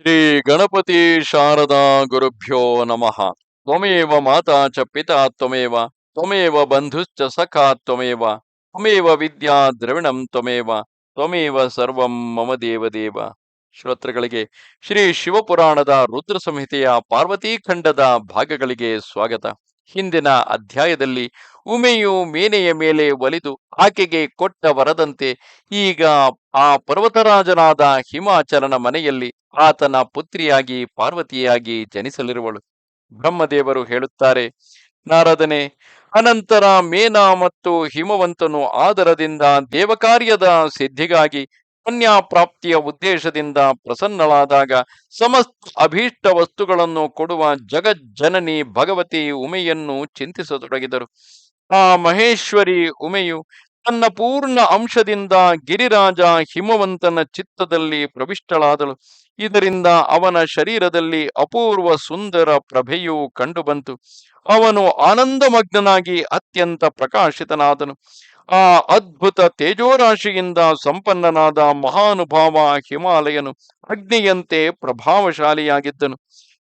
ಶ್ರೀ ಗಣಪತಿ ಶಾರದಾ ಗುರುಭ್ಯೋ ನಮಃ. ತ್ವಮೇವ ಮಾತಾ ಚ ಪಿತಾ ತ್ವಮೇವ ತ್ವಮೇವ ಬಂಧುಶ್ಚ ಸಖಾ ತ್ವಮೇವ ತ್ವಮೇವ ವಿದ್ಯಾ ದ್ರವಿಣಂ ತ್ವಮೇವ ತ್ವಮೇವ ಸರ್ವಂ ಮಮ ದೇವದೇವ. ಶ್ರೋತೃಗಳಿಗೆ ಶ್ರೀ ಶಿವಪುರಾಣದ ರುದ್ರ ಸಂಹಿತೆಯ ಪಾರ್ವತೀಖಂಡದ ಭಾಗಗಳಿಗೆ ಸ್ವಾಗತ. ಹಿಂದಿನ ಅಧ್ಯಾಯದಲ್ಲಿ ಉಮೆಯು ಮೇನೆಯ ಮೇಲೆ ಒಲಿದು ಆಕೆಗೆ ಕೊಟ್ಟ ವರದಂತೆ, ಈಗ ಆ ಪರ್ವತರಾಜನಾದ ಹಿಮಾಚಲನ ಮನೆಯಲ್ಲಿ ಆತನ ಪುತ್ರಿಯಾಗಿ ಪಾರ್ವತಿಯಾಗಿ ಜನಿಸಲಿರುವಳು. ಬ್ರಹ್ಮದೇವರು ಹೇಳುತ್ತಾರೆ, ನಾರದನೆ, ಅನಂತರ ಮೇನಾ ಮತ್ತು ಹಿಮವಂತನು ಆದರದಿಂದ ದೇವಕಾರ್ಯದ ಸಿದ್ಧಿಗಾಗಿ ಕನ್ಯಾ ಪ್ರಾಪ್ತಿಯ ಉದ್ದೇಶದಿಂದ ಪ್ರಸನ್ನಳಾದಾಗ ಸಮಸ್ತ ಅಭೀಷ್ಟ ವಸ್ತುಗಳನ್ನು ಕೊಡುವ ಜಗಜ್ಜನನಿ ಭಗವತಿ ಉಮೆಯನ್ನು ಚಿಂತಿಸತೊಡಗಿದರು. ಆ ಮಹೇಶ್ವರಿ ಉಮೆಯು ತನ್ನ ಪೂರ್ಣ ಅಂಶದಿಂದ ಗಿರಿರಾಜ ಹಿಮವಂತನ ಚಿತ್ತದಲ್ಲಿ ಪ್ರವಿಷ್ಟಳಾದಳು. ಇದರಿಂದ ಅವನ ಶರೀರದಲ್ಲಿ ಅಪೂರ್ವ ಸುಂದರ ಪ್ರಭೆಯು ಕಂಡುಬಂತು. ಅವನು ಆನಂದಮಗ್ನನಾಗಿ ಅತ್ಯಂತ ಪ್ರಕಾಶಿತನಾದನು. ಆ ಅದ್ಭುತ ತೇಜೋರಾಶಿಯಿಂದ ಸಂಪನ್ನನಾದ ಮಹಾನುಭಾವ ಹಿಮಾಲಯನು ಅಗ್ನಿಯಂತೆ ಪ್ರಭಾವಶಾಲಿಯಾಗಿದ್ದನು.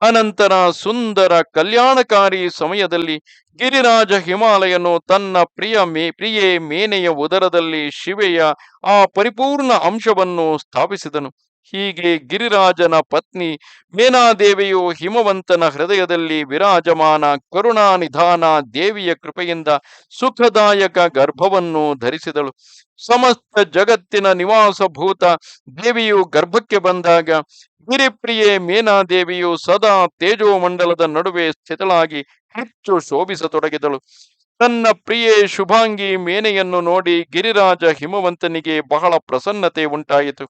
ಅನಂತರ ಸುಂದರ ಕಲ್ಯಾಣಕಾರಿ ಸಮಯದಲ್ಲಿ ಗಿರಿರಾಜ ಹಿಮಾಲಯನು ತನ್ನ ಪ್ರಿಯ ಮೇ, ಪ್ರಿಯೆ ಮೇನೆಯ ಉದರದಲ್ಲಿ ಶಿವೆಯ ಆ ಪರಿಪೂರ್ಣ ಅಂಶವನ್ನು ಸ್ಥಾಪಿಸಿದನು. ಹೀಗೆ ಗಿರಿರಾಜನ ಪತ್ನಿ ಮೇನಾದೇವಿಯು ಹಿಮವಂತನ ಹೃದಯದಲ್ಲಿ ವಿರಾಜಮಾನ ಕರುಣಾನಿಧಾನ ದೇವಿಯ ಕೃಪೆಯಿಂದ ಸುಖದಾಯಕ ಗರ್ಭವನ್ನು ಧರಿಸಿದಳು. ಸಮಸ್ತ ಜಗತ್ತಿನ ನಿವಾಸಭೂತ ದೇವಿಯು ಗರ್ಭಕ್ಕೆ ಬಂದಾಗ ಗಿರಿಪ್ರಿಯೆ ಮೇನಾದೇವಿಯು ಸದಾ ತೇಜೋಮಂಡಲದ ನಡುವೆ ಸ್ಥಿತಳಾಗಿ ಹೆಚ್ಚು ಶೋಭಿಸತೊಡಗಿದಳು. ತನ್ನ ಪ್ರಿಯೆ ಶುಭಾಂಗಿ ಮೇನೆಯನ್ನು ನೋಡಿ ಗಿರಿರಾಜ ಹಿಮವಂತನಿಗೆ ಬಹಳ ಪ್ರಸನ್ನತೆ ಉಂಟಾಯಿತು.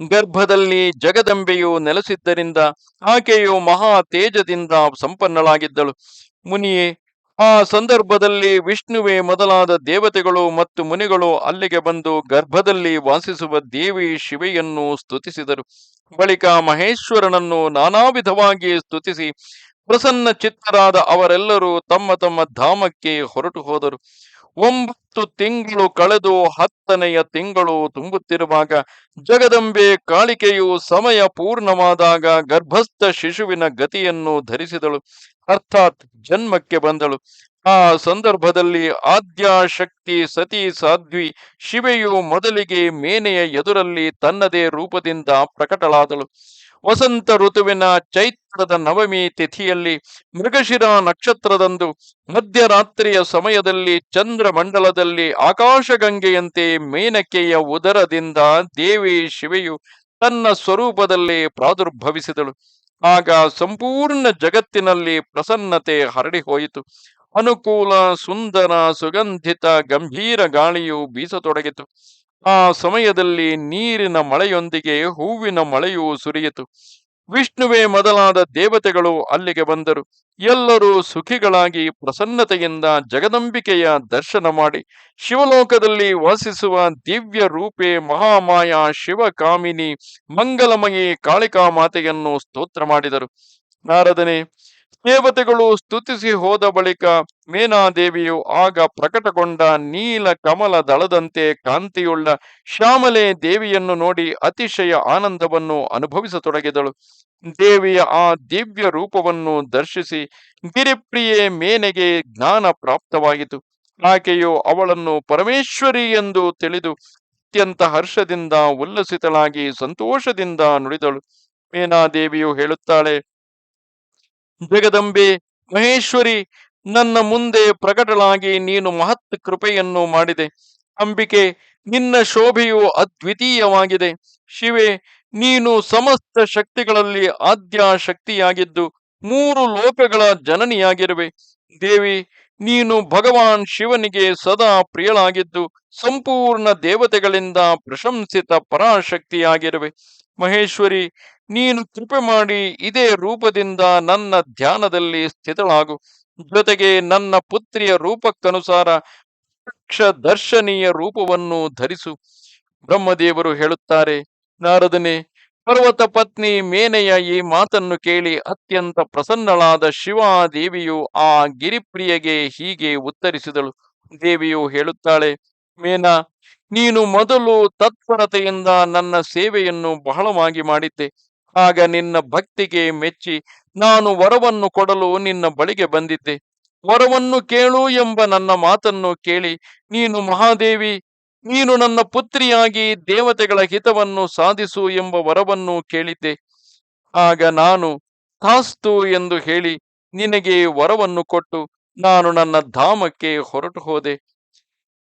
ಗರ್ಭದಲ್ಲಿ ಜಗದಂಬೆಯು ನೆಲೆಸಿದ್ದರಿಂದ ಆಕೆಯು ಮಹಾ ತೇಜದಿಂದ ಸಂಪನ್ನಳಾಗಿದ್ದಳು. ಮುನಿಯೇ ಆ ಸಂದರ್ಭದಲ್ಲಿ ವಿಷ್ಣುವೆ ಮೊದಲಾದ ದೇವತೆಗಳು ಮತ್ತು ಮುನಿಗಳು ಅಲ್ಲಿಗೆ ಬಂದು ಗರ್ಭದಲ್ಲಿ ವಾಸಿಸುವ ದೇವಿ ಶಿವೆಯನ್ನು ಸ್ತುತಿಸಿದರು. ಬಳಿಕ ಮಹೇಶ್ವರನನ್ನು ನಾನಾ ವಿಧವಾಗಿ ಸ್ತುತಿಸಿ ಪ್ರಸನ್ನ ಚಿತ್ತರಾದ ಅವರೆಲ್ಲರೂ ತಮ್ಮ ತಮ್ಮ ಧಾಮಕ್ಕೆ ಹೊರಟು ಹೋದರು ಒಂಬತ್ತು ತಿಂಗಳು ಕಳೆದು ಹತ್ತನೆಯ ತಿಂಗಳು ತುಂಬುತ್ತಿರುವಾಗ ಜಗದಂಬೆ ಕಾಳಿಕೆಯು ಸಮಯ ಪೂರ್ಣವಾದಾಗ ಗರ್ಭಸ್ಥ ಶಿಶುವಿನ ಗತಿಯನ್ನು ಧರಿಸಿದಳು. ಅರ್ಥಾತ್ ಜನ್ಮಕ್ಕೆ ಬಂದಳು. ಆ ಸಂದರ್ಭದಲ್ಲಿ ಆದ್ಯಾಶಕ್ತಿ ಸತಿ ಸಾಧ್ವಿ ಶಿವೆಯು ಮೊದಲಿಗೆ ಮೇನೆಯ ಎದುರಲ್ಲಿ ತನ್ನದೇ ರೂಪದಿಂದ ಪ್ರಕಟಳಾದಳು. ವಸಂತ ಋತುವಿನ ಚೈತ್ರದ ನವಮಿ ತಿಥಿಯಲ್ಲಿ ಮೃಗಶಿರ ನಕ್ಷತ್ರದಂದು ಮಧ್ಯರಾತ್ರಿಯ ಸಮಯದಲ್ಲಿ ಚಂದ್ರಮಂಡಲದಲ್ಲಿ ಆಕಾಶಗಂಗೆಯಂತೆ ಮೇನಕೆಯ ಉದರದಿಂದ ದೇವಿ ಶಿವೆಯು ತನ್ನ ಸ್ವರೂಪದಲ್ಲಿ ಪ್ರಾದುರ್ಭವಿಸಿದಳು. ಆಗ ಸಂಪೂರ್ಣ ಜಗತ್ತಿನಲ್ಲಿ ಪ್ರಸನ್ನತೆ ಹರಡಿ ಹೋಯಿತು ಅನುಕೂಲ, ಸುಂದರ, ಸುಗಂಧಿತ, ಗಂಭೀರ ಗಾಳಿಯು ಬೀಸತೊಡಗಿತು. ಆ ಸಮಯದಲ್ಲಿ ನೀರಿನ ಮಳೆಯೊಂದಿಗೆ ಹೂವಿನ ಮಳೆಯೂ ಸುರಿಯಿತು. ವಿಷ್ಣುವೇ ಮೊದಲಾದ ದೇವತೆಗಳು ಅಲ್ಲಿಗೆ ಬಂದರು. ಎಲ್ಲರೂ ಸುಖಿಗಳಾಗಿ ಪ್ರಸನ್ನತೆಯಿಂದ ಜಗದಂಬಿಕೆಯ ದರ್ಶನ ಮಾಡಿ ಶಿವಲೋಕದಲ್ಲಿ ವಾಸಿಸುವ ದಿವ್ಯ ರೂಪೆ ಮಹಾಮಾಯ ಶಿವಕಾಮಿನಿ ಮಂಗಲಮಯಿ ಕಾಳಿಕಾ ಮಾತೆಯನ್ನು ಸ್ತೋತ್ರ ಮಾಡಿದರು. ನಾರದನೆ ದೇವತೆಗಳು ಸ್ತುತಿಸಿ ಹೋದ ಬಳಿಕ ಮೇನಾದೇವಿಯು ಆಗ ಪ್ರಕಟಗೊಂಡ ನೀಲ ಕಮಲ ದಳದಂತೆ ಕಾಂತಿಯುಳ್ಳ ಶ್ಯಾಮಲೆ ದೇವಿಯನ್ನು ನೋಡಿ ಅತಿಶಯ ಆನಂದವನ್ನು ಅನುಭವಿಸತೊಡಗಿದಳು. ದೇವಿಯ ಆ ದಿವ್ಯ ರೂಪವನ್ನು ದರ್ಶಿಸಿ ಗಿರಿಪ್ರಿಯೆ ಮೇನೆಗೆ ಜ್ಞಾನ ಪ್ರಾಪ್ತವಾಯಿತು ಆಕೆಯು ಅವಳನ್ನು ಪರಮೇಶ್ವರಿ ಎಂದು ತಿಳಿದು ಅತ್ಯಂತ ಹರ್ಷದಿಂದ ಉಲ್ಲಸಿತಳಾಗಿ ಸಂತೋಷದಿಂದ ನುಡಿದಳು. ಮೇನಾದೇವಿಯು ಹೇಳುತ್ತಾಳೆ ಜಗದಂಬೆ, ಮಹೇಶ್ವರಿ, ನನ್ನ ಮುಂದೆ ಪ್ರಕಟಳಾಗಿ ನೀನು ಮಹತ್ ಕೃಪೆಯನ್ನು ಮಾಡಿದೆ. ಅಂಬಿಕೆ, ನಿನ್ನ ಶೋಭೆಯು ಅದ್ವಿತೀಯವಾಗಿದೆ. ಶಿವೆ, ನೀನು ಸಮಸ್ತ ಶಕ್ತಿಗಳಲ್ಲಿ ಆದ್ಯ ಶಕ್ತಿಯಾಗಿದ್ದು ಮೂರು ಲೋಕಗಳ ಜನನಿಯಾಗಿರುವೆ. ದೇವಿ, ನೀನು ಭಗವಾನ್ ಶಿವನಿಗೆ ಸದಾ ಪ್ರಿಯಳಾಗಿದ್ದು ಸಂಪೂರ್ಣ ದೇವತೆಗಳಿಂದ ಪ್ರಶಂಸಿತ ಪರಾಶಕ್ತಿಯಾಗಿರುವೆ. ಮಹೇಶ್ವರಿ ನೀನು ಕೃಪೆ ಮಾಡಿ ಇದೇ ರೂಪದಿಂದ ನನ್ನ ಧ್ಯಾನದಲ್ಲಿ ಸ್ಥಿತಳಾಗು. ಜೊತೆಗೆ ನನ್ನ ಪುತ್ರಿಯ ರೂಪಕ್ಕನುಸಾರ ಪ್ರತ್ಯಕ್ಷ ದರ್ಶನೀಯ ರೂಪವನ್ನು ಧರಿಸು. ಬ್ರಹ್ಮದೇವರು ಹೇಳುತ್ತಾರೆ, ನಾರದನೆ, ಪರ್ವತ ಪತ್ನಿ ಮೇನೆಯ ಈ ಮಾತನ್ನು ಕೇಳಿ ಅತ್ಯಂತ ಪ್ರಸನ್ನಳಾದ ಶಿವಾದೇವಿಯು ಆ ಗಿರಿಪ್ರಿಯಗೆ ಹೀಗೆ ಉತ್ತರಿಸಿದಳು. ದೇವಿಯು ಹೇಳುತ್ತಾಳೆ, ಮೇನಾ, ನೀನು ಮೊದಲು ತತ್ಪರತೆಯಿಂದ ನನ್ನ ಸೇವೆಯನ್ನು ಬಹಳವಾಗಿ ಮಾಡಿದ್ದೆ. ಆಗ ನಿನ್ನ ಭಕ್ತಿಗೆ ಮೆಚ್ಚಿ ನಾನು ವರವನ್ನು ಕೊಡಲು ನಿನ್ನ ಬಳಿಗೆ ಬಂದಿದ್ದೆ. ವರವನ್ನು ಕೇಳು ಎಂಬ ನನ್ನ ಮಾತನ್ನು ಕೇಳಿ, ನೀನು ಮಹಾದೇವಿ, ನೀನು ನನ್ನ ಪುತ್ರಿಯಾಗಿ ದೇವತೆಗಳ ಹಿತವನ್ನು ಸಾಧಿಸು ಎಂಬ ವರವನ್ನು ಕೇಳಿದ್ದೆ. ಆಗ ನಾನು ತಾಸ್ತು ಎಂದು ಹೇಳಿ ನಿನಗೆ ವರವನ್ನು ಕೊಟ್ಟು ನಾನು ನನ್ನ ಧಾಮಕ್ಕೆ ಹೊರಟು ಹೋದೆ.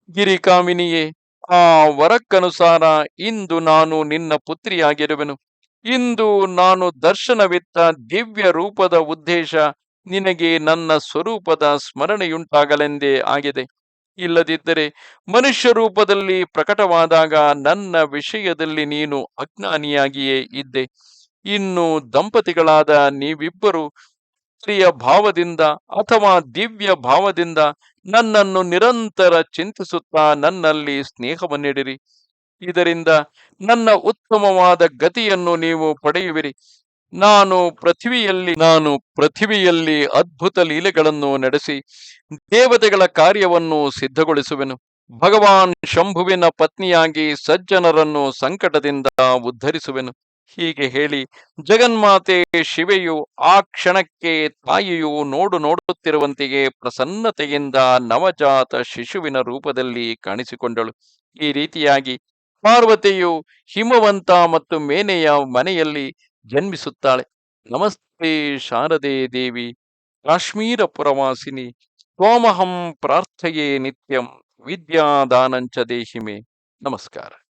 ಗಿರಿಕಾಮಿನಿಯೇ, ಆ ವರಕ್ಕನುಸಾರ ಇಂದು ನಾನು ನಿನ್ನ ಪುತ್ರಿಯಾಗಿರುವೆನು. ಇಂದು ನಾನು ದರ್ಶನವಿತ್ತ ದಿವ್ಯ ರೂಪದ ಉದ್ದೇಶ ನಿನಗೆ ನನ್ನ ಸ್ವರೂಪದ ಸ್ಮರಣೆಯುಂಟಾಗಲೆಂದೇ ಆಗಿದೆ. ಇಲ್ಲದಿದ್ದರೆ ಮನುಷ್ಯ ರೂಪದಲ್ಲಿ ಪ್ರಕಟವಾದಾಗ ನನ್ನ ವಿಷಯದಲ್ಲಿ ನೀನು ಅಜ್ಞಾನಿಯಾಗಿಯೇ ಇದ್ದೆ. ಇನ್ನು ದಂಪತಿಗಳಾದ ನೀವಿಬ್ಬರು ಸ್ತ್ರೀಯ ಭಾವದಿಂದ ಅಥವಾ ದಿವ್ಯ ಭಾವದಿಂದ ನನ್ನನ್ನು ನಿರಂತರ ಚಿಂತಿಸುತ್ತಾ ನನ್ನಲ್ಲಿ ಸ್ನೇಹವನ್ನಿಡಿರಿ. ಇದರಿಂದ ನನ್ನ ಉತ್ತಮವಾದ ಗತಿಯನ್ನು ನೀವು ಪಡೆಯುವಿರಿ. ನಾನು ಪೃಥ್ವಿಯಲ್ಲಿ ನಾನು ಪೃಥ್ವಿಯಲ್ಲಿ ಅದ್ಭುತ ಲೀಲೆಗಳನ್ನು ನಡೆಸಿ ದೇವತೆಗಳ ಕಾರ್ಯವನ್ನು ಸಿದ್ಧಗೊಳಿಸುವೆನು. ಭಗವಾನ್ ಶಂಭುವಿನ ಪತ್ನಿಯಾಗಿ ಸಜ್ಜನರನ್ನು ಸಂಕಟದಿಂದ ಉದ್ಧರಿಸುವೆನು. ಹೀಗೆ ಹೇಳಿ ಜಗನ್ಮಾತೆ ಶಿವೆಯು ಆ ಕ್ಷಣಕ್ಕೆ ತಾಯಿಯು ನೋಡು ನೋಡುತ್ತಿರುವಂತೆಯೇ ಪ್ರಸನ್ನತೆಯಿಂದ ನವಜಾತ ಶಿಶುವಿನ ರೂಪದಲ್ಲಿ ಕಾಣಿಸಿಕೊಂಡಳು. ಈ ರೀತಿಯಾಗಿ ಪಾರ್ವತಿಯು ಹಿಮವಂತ ಮತ್ತು ಮೇನೆಯ ಮನೆಯಲ್ಲಿ ಜನ್ಮಿಸುತ್ತಾಳೆ. ನಮಸ್ತೆ ಶಾರದೆ ದೇವಿ, ಕಾಶ್ಮೀರ ಪುರವಾಸಿನಿ, ಸೋಮಹಂ ಪ್ರಾರ್ಥಯೇ ನಿತ್ಯಂ, ವಿದ್ಯಾದಾನಂಚ ದೇಹಿಮೆ. ನಮಸ್ಕಾರ.